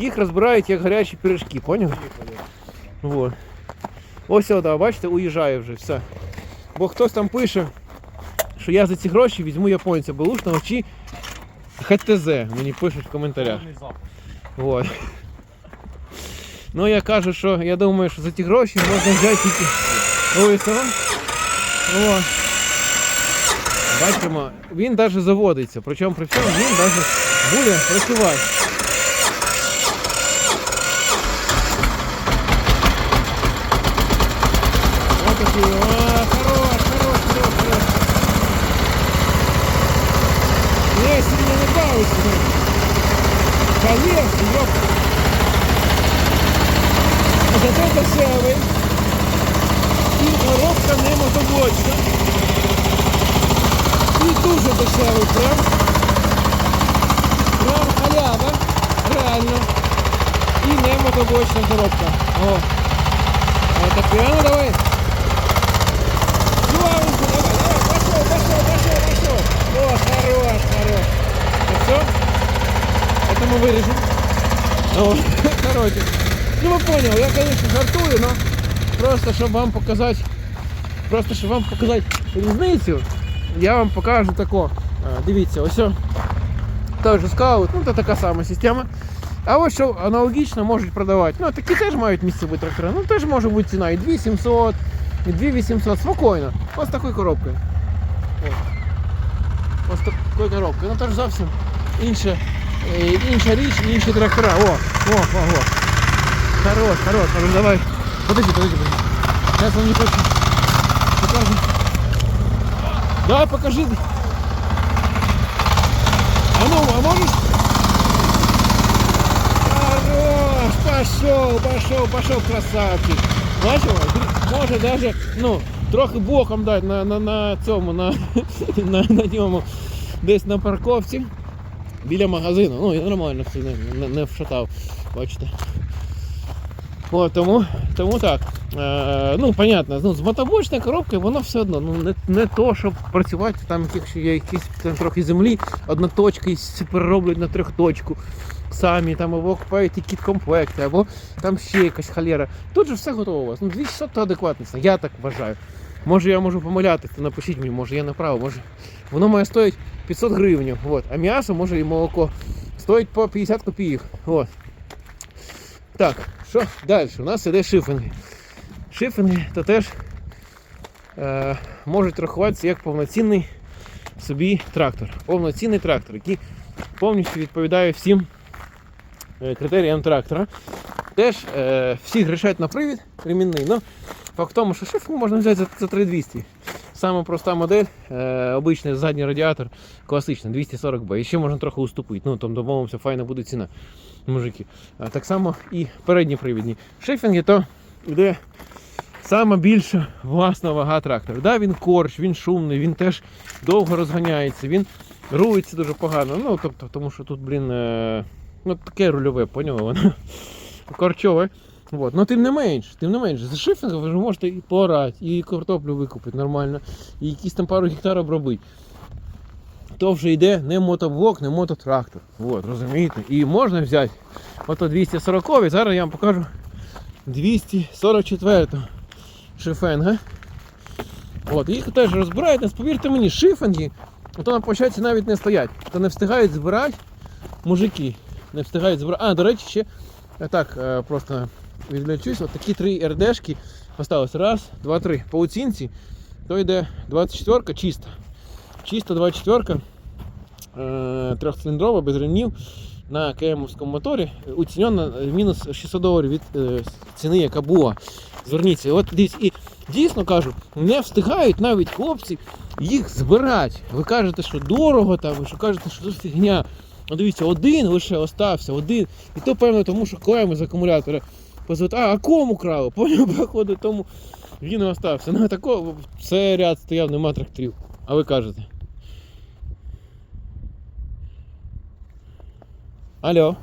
їх розбирають як гарячі пиріжки, поняв? Вот. Ось сюди, бачите, уїжджає вже все. Бо хтось там пише, що я за ці гроші візьму японця Белушного чи ХТЗ, мені пишуть в коментарях. Вот. Ну я кажу, що я думаю, що за ті гроші можна взяти тільки ОСО. О. Бачимо, він навіть заводиться, причому при цьому він навіть буде працювати. Вот хорош, хорош, хорош, хорош. Не, сильно ну. Конечно, ёп. А зато дешевий. І коробка не мотоблочна. І дуже дешевий прям. Прям халява. Реально. І не мотоблочна коробка. О. Это прямо Это мы вырежем. О, короче. Ну вы понял, я конечно жартую, но просто чтобы вам показать, просто щоб вам показати різницю, я вам покажу тако. А, Дивіться, ось о, той же скаут, ну це така сама система. А ось що аналогічно можуть продавати. Ну такі теж мають місцеві трактори. Ну теж може бути ціна і 2700, і 2800, спокійно. Ось з такою коробкою. От. Ось з такою коробкою. Ну теж зовсім інша, е, інша річ, і інші трактора. О, о, о, о. Хорош, хорош, хорош, давай. Подожди, подожди, подожди. Сейчас вам не хочу. Покажу. Давай покажи. А ну, а можешь? Хорош, пошел, пошел, пошел, красавчик. Бачив? Може даже, ну, трохи боком дати на, на, на цьому, на, на, на ньому, десь на парковці. Біля магазину. Ну, я нормально все не, не, вшатав. Бачите. От, тому, тому так. Е, ну, понятно, ну, з мотобочною коробкою воно все одно ну, не, не то, щоб працювати, там якщо є якісь там, трохи землі, одноточки перероблять на трьохточку самі, там, або купають які комплекти, або там ще якась халера. Тут же все готово у вас. Ну, 2600 то адекватність, я так вважаю. Може я можу помилятися, напишіть мені, може я не прав, може воно має стоїть 500 гривень, от, а м'ясо, може і молоко стоїть по 50 копійок. От. Так, що далі? У нас іде шифинги. Шифинги то теж е, можуть рахуватися як повноцінний собі трактор. Повноцінний трактор, який повністю відповідає всім е, критеріям трактора. Теж е, всі грішать на привід ремінний, але факт в тому, що шифінг можна взяти за, за 3200. Саме проста модель, е, обичний задній радіатор, класичний, 240B. І ще можна трохи уступити. Ну, там домовимося, файна буде ціна мужики. А так само і передні привідні. Шифінги то йде саме більша власна вага трактора. Да, він корч, він шумний, він теж довго розганяється, він рулиться дуже погано. Ну, тобто, тому що тут, блін, е, ну, таке рульове, поняли воно. Корчове. Вот. Ну, тим не менш, тим не менш, за шифінгом ви можете і поорати, і картоплю викупити нормально, і якісь там пару гектар обробити. То вже йде не мотоблок, не мототрактор. От, розумієте? І можна взяти ото 240 зараз я вам покажу 244 шифенга. От, їх теж розбирають, повірте мені, шифенги, то на площадці навіть не стоять, то не встигають збирати мужики. Не встигають збирати. А, до речі, ще так е, просто відлічусь, от такі три РДшки осталось. Раз, два, три. По оцінці, то йде 24 чиста. Чисто 24 е, трьохциліндрова без ремнів на КМовському моторі. Оцінена мінус 600 доларів від е, ціни, яка була. Зверніться, от дивіться, і дійсно кажу, не встигають навіть хлопці їх збирати. Ви кажете, що дорого, там, ви що кажете, що це фігня. Дивіться, один лише остався, один. І то певно, тому що клейми з акумулятора. Позвати, а, а кому крали? Поняв, походу, тому він і остався. Ну, такого, це ряд стояв, нема тракторів. А ви кажете. Алло.